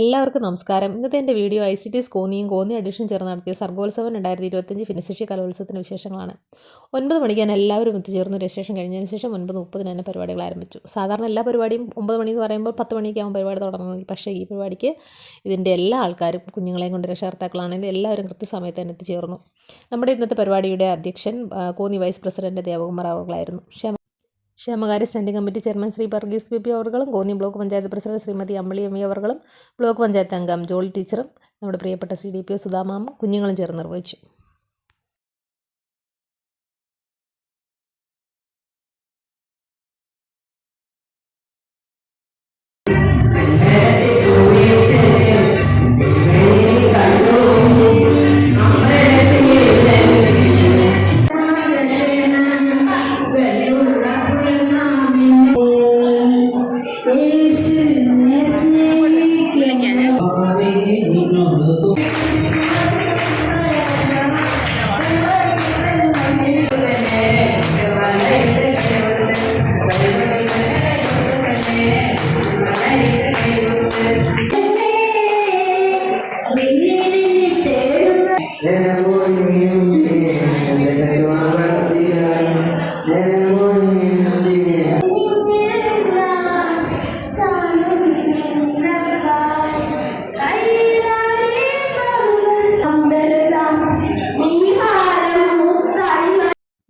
എല്ലാവർക്കും നമസ്കാരം. ഇന്നത്തെ എന്റെ വീഡിയോ ഐ സി ടി സ്കൂനിയും കോന്നി അഡീഷൻ ചേർന്ന് നടത്തിയ സർഗോത്സവം രണ്ടായിരത്തി ഇരുപത്തഞ്ച് ഫിനശേഷി കലോത്സവത്തിന് വിശേഷങ്ങളാണ്. ഒൻപത് മണിക്ക് ഞാൻ എല്ലാവരും എത്തിച്ചേർന്നു രജിസ്ട്രേഷൻ കഴിഞ്ഞതിന് ശേഷം ഒൻപത് മുപ്പതിന് തന്നെ പരിപാടികൾ ആരംഭിച്ചു. സാധാരണ എല്ലാ പരിപാടിയും ഒമ്പത് മണി എന്ന് പറയുമ്പോൾ പത്ത് മണിക്കാവും പരിപാടി തുടങ്ങണമെങ്കിൽ പക്ഷേ ഈ പരിപാടിക്ക് ഇതിന്റെ എല്ലാ ആൾക്കാരും കുഞ്ഞുങ്ങളെയും കൊണ്ട് രക്ഷകർത്താക്കളാണെങ്കിൽ എല്ലാവരും കൃത്യസമയത്ത് തന്നെ എത്തിച്ചേർന്നു. നമ്മുടെ ഇന്നത്തെ പരിപാടിയുടെ അധ്യക്ഷൻ കോന്നി വൈസ് പ്രസിഡന്റ് ദേവകുമാർ അവർകളായിരുന്നു ക്ഷേമകാര്യ standing committee chairman Shri Varghese B P അവർകളും Konni block panchayat president Shrimati Ambili M അവർകളും block panchayat അംഗം ജോളി ടീച്ചറും നമ്മുടെ പ്രിയപ്പെട്ട സി ഡി പി ഒ സുധാമാമും കുഞ്ഞുങ്ങളും ചേർന്ന് നിർവഹിച്ചു.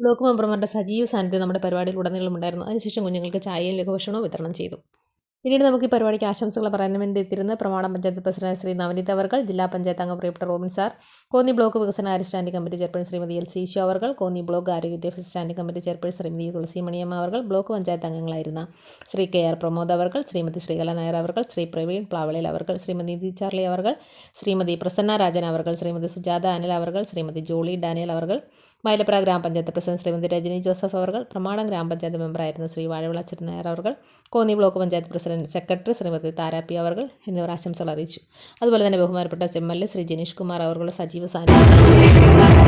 ബ്ലോക്ക് മെമ്പർമാരുടെ സജീവ സാന്നിധ്യം നമ്മുടെ പരിപാടിയിൽ ഉടനീളം ഉണ്ടായിരുന്നു. അതിനുശേഷം കുഞ്ഞുങ്ങൾക്ക് ചായയും ലഘുഭക്ഷണവും വിതരണം ചെയ്തു. പിന്നീട് നമുക്ക് ഈ പരിപാടിക്ക് ആശംസകൾ പറയാൻ വേണ്ടി എത്തിയിരുന്ന പ്രമാണം പഞ്ചായത്ത് പ്രസിഡന്റ് ശ്രീ നവനീത് അവർകൾ ജില്ലാ പഞ്ചായത്ത് അംഗം പ്രിയപ്പെട്ട റോബിൻ സാർ കോന്നി ബ്ലോക്ക് വികസന കാര്യ standing committee chairperson Shrimati L C Esho അവർകൾ കോന്നി ബ്ലോക്ക് ആരോഗ്യ വിദ്യാഭ്യാസ standing committee chairperson Shrimati Thulasi Maniyamma അവർകൾ ബ്ലോക്ക് പഞ്ചായത്ത് അംഗങ്ങളായിരുന്ന ശ്രീ കെ ആർ പ്രമോദ് അവർകൾ ശ്രീമതി ശ്രീകല നായർ അവർകൾ ശ്രീ പ്രവീൺ പ്ലാവളിൽ അവർകൾ ശ്രീമതി നിധി ചാർലി അവർകൾ ശ്രീമതി പ്രസന്ന രാജൻ അവർകൾ ശ്രീമതി സുജാത അനിൽ അവർകൾ ശ്രീമതി ജോളി ഡാനിയൽ അവർകൾ മൈലപ്ര ഗ്രാമപഞ്ചായത്ത് പ്രസിഡന്റ് ശ്രീമതി രജനി ജോസഫ് അവർകൾ പ്രമാണം ഗ്രാമപഞ്ചായത്ത് മെമ്പറായിരുന്ന ശ്രീ വാഴവിള അച്യുതൻ നായർ അവർകൾ Konni block panchayat president secretary Shrimati Tharappi അവർകൾ എന്നിവർ ആശംസകൾ അറിയിച്ചു. അതുപോലെ തന്നെ ബഹുമാനപ്പെട്ട M L A Shri Janeesh Kumar അവർകളുടെ സജീവ സാന്നിധ്യം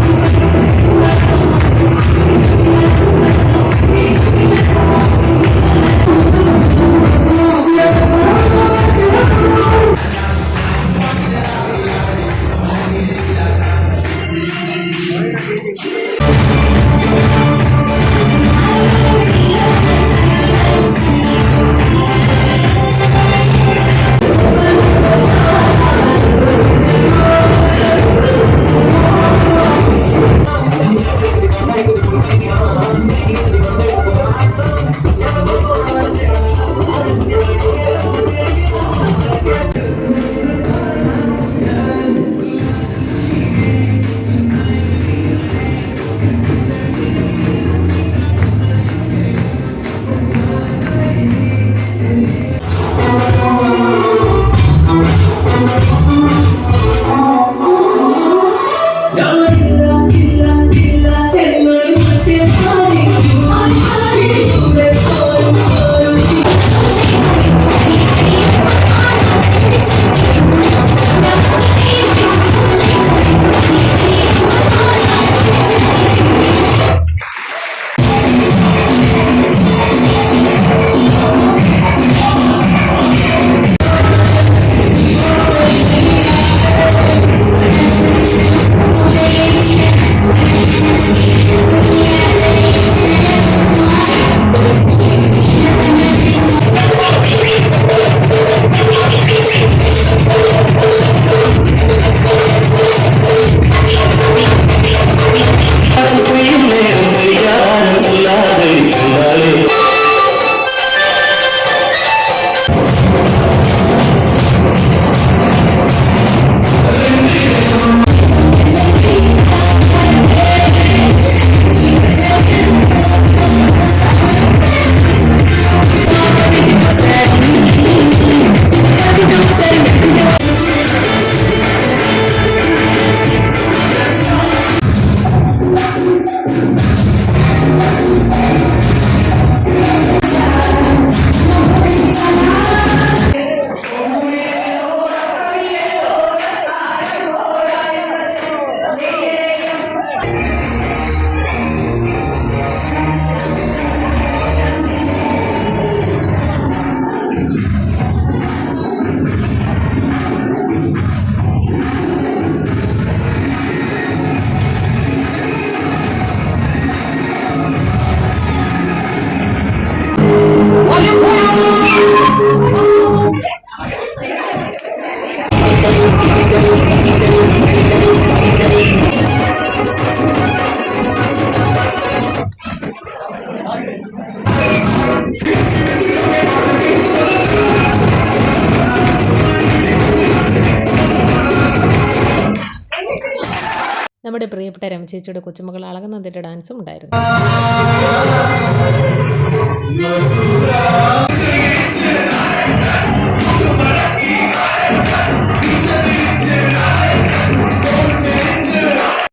നമ്മുടെ പ്രിയപ്പെട്ട രമചേച്ചിയുടെ കൊച്ചുമകൾ അളകനന്ദിയുടെ ഡാൻസും ഉണ്ടായിരുന്നു.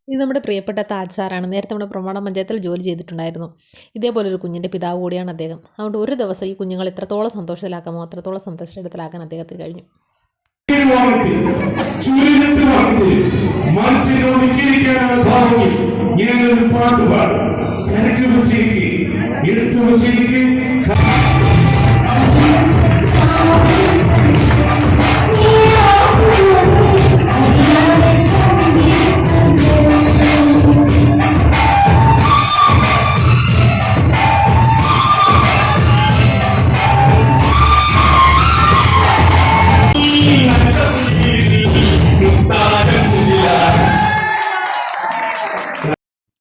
ഇത് നമ്മുടെ പ്രിയപ്പെട്ട താജ് സാറാണ്. നേരത്തെ നമ്മുടെ പ്രമാണ പഞ്ചായത്തിൽ ജോലി ചെയ്തിട്ടുണ്ടായിരുന്നു. ഇതേപോലെ ഒരു കുഞ്ഞിന്റെ പിതാവ് കൂടിയാണ് അദ്ദേഹം. അതുകൊണ്ട് ഒരു ദിവസം ഈ കുഞ്ഞുങ്ങൾ എത്രത്തോളം സന്തോഷത്തിലാക്കാമോ അത്രത്തോളം സന്തോഷത്തിലാക്കാൻ അദ്ദേഹത്തിന് കഴിഞ്ഞു. പാട്ട് പാടും. എടുത്തു വെച്ചിരിക്കെ.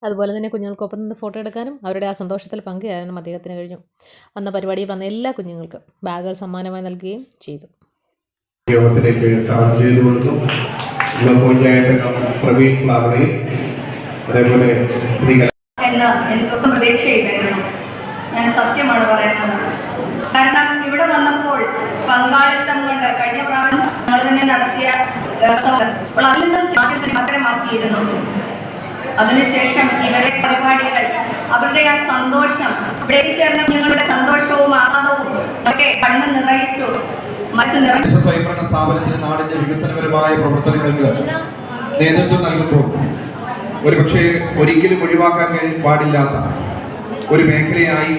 അതുപോലെ തന്നെ കുഞ്ഞുങ്ങൾക്കൊപ്പം നിന്ന് ഫോട്ടോ എടുക്കാനും അവരുടെ ആ സന്തോഷത്തിൽ പങ്കുചേരാനും അദ്ദേഹത്തിന് കഴിഞ്ഞു. വന്ന പരിപാടിയിൽ വന്ന എല്ലാ കുഞ്ഞുങ്ങൾക്കും ബാഗുകൾ സമ്മാനമായി നൽകുകയും ചെയ്തു. യോഗത്തിലേക്ക് സ്വാഗതം ചെയ്തുകൊള്ളുന്നു. ബ്ലോക്ക് പഞ്ചായത്ത് പ്രവീൺ പ്ലാവണയും അതേപോലെ എന്ന എനിക്കൊട്ടും പ്രതീക്ഷയില്ലായിരുന്നു ഞാൻ സത്യമാണ് പറയുന്നത്. കാരണം ഇവിടെ വന്നപ്പോൾ പങ്കാളിത്തം കൊണ്ട് കഴിഞ്ഞ പ്രാവശ്യം ഞങ്ങൾ തന്നെ നടത്തിയ. അപ്പോൾ അതിൽ നിന്നും ആദ്യം തന്നെ മാത്രമാക്കിയിരുന്നു അതിനുശേഷം ഇവരുടെ പരിപാടികൾ അവരുടെ ആ സന്തോഷം ഇവിടെ ചേർന്ന ഞങ്ങളുടെ സന്തോഷവും ആഹ്ലാദവും ഒക്കെ കണ്ണ് നിറയിച്ചു. സ്വയംഭരണ സ്ഥാപനത്തിന് നാടിന്റെ വികസനപരമായ പ്രവർത്തനങ്ങൾക്ക് നേതൃത്വം നൽകുമ്പോൾ ഒരുപക്ഷെ ഒരിക്കലും ഒഴിവാക്കാൻ പാടില്ലാത്ത ഒരു മേഖലയായി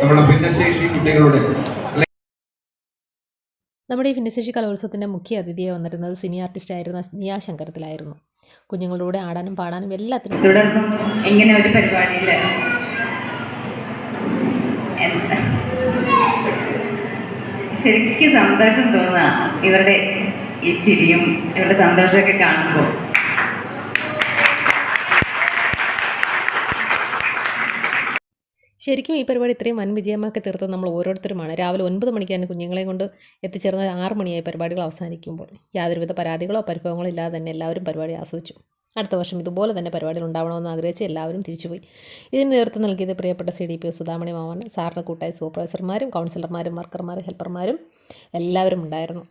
നമ്മുടെ ഭിന്നശേഷി കുട്ടികളുടെ നമ്മുടെ ഈ ഭിന്നശേഷി കലോത്സവത്തിന്റെ മുഖ്യ അതിഥിയെ വന്നിരുന്നത് സിനി ആർട്ടിസ്റ്റ് ആയിരുന്ന നിയ ശങ്കരത്തിലായിരുന്നു. കുഞ്ഞുങ്ങളുടെ ആടാനും പാടാനും എല്ലാത്തിനും തുടർന്നും ഒരു ശരിക്കും സന്തോഷം തോന്നുക ഇവരുടെ ഈ ചിരിയും ഇവരുടെ സന്തോഷമൊക്കെ കാണുമ്പോൾ. ശരിക്കും ഈ പരിപാടി ഇത്രയും വൻ വിജയമാക്കി തീർത്തത് നമ്മൾ ഓരോരുത്തരുമാണ്. രാവിലെ ഒൻപത് മണിക്ക് തന്നെ കുഞ്ഞുങ്ങളെ കൊണ്ട് എത്തിച്ചേർന്ന ആറ് മണിയായി പരിപാടികൾ അവസാനിക്കുമ്പോൾ. യാതൊരുവിധ പരാതികളോ പരിഭവങ്ങളോ ഇല്ലാതെ തന്നെ എല്ലാവരും പരിപാടി ആസ്വദിച്ചു. അടുത്ത വർഷം ഇതുപോലെ തന്നെ പരിപാടികൾ ഉണ്ടാവണമെന്ന് ആഗ്രഹിച്ച് എല്ലാവരും തിരിച്ചുപോയി. ഇതിന് നേതൃത്വം നൽകിയത് പ്രിയപ്പെട്ട സി ഡി പി സുധാമണി മാവാണ് സാറിന് കൂട്ടായ സൂപ്പർവൈസർമാരും കൗൺസിലർമാരും വർക്കർമാരും ഹെൽപ്പർമാരും എല്ലാവരും ഉണ്ടായിരുന്നു.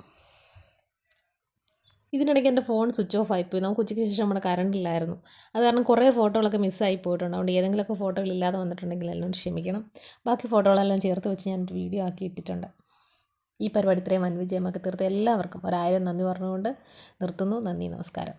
ഇതിനിടയ്ക്ക് എന്റെ ഫോൺ സ്വിച്ച് ഓഫ് ആയിപ്പോയി. നമുക്ക് ഉച്ചയ്ക്ക് ശേഷം നമ്മുടെ കറണ്ട് ഇല്ലായിരുന്നു. അത് കാരണം കുറേ ഫോട്ടോകളൊക്കെ മിസ്സായി പോയിട്ടുണ്ട്. അതുകൊണ്ട് ഏതെങ്കിലുമൊക്കെ ഫോട്ടോകൾ ഇല്ലാതെ വന്നിട്ടുണ്ടെങ്കിൽ എല്ലാം ക്ഷമിക്കണം. ബാക്കി ഫോട്ടോകളെല്ലാം ചേർത്ത് വെച്ച് ഞാൻ വീഡിയോ ആക്കി ഇട്ടിട്ടുണ്ട്. ഈ പരിപാടി ഇത്രയും വൻ വിജയമാക്കി തീർത്ത എല്ലാവർക്കും ഒരായിരം നന്ദി പറഞ്ഞുകൊണ്ട് നിർത്തുന്നു. നന്ദി നമസ്കാരം.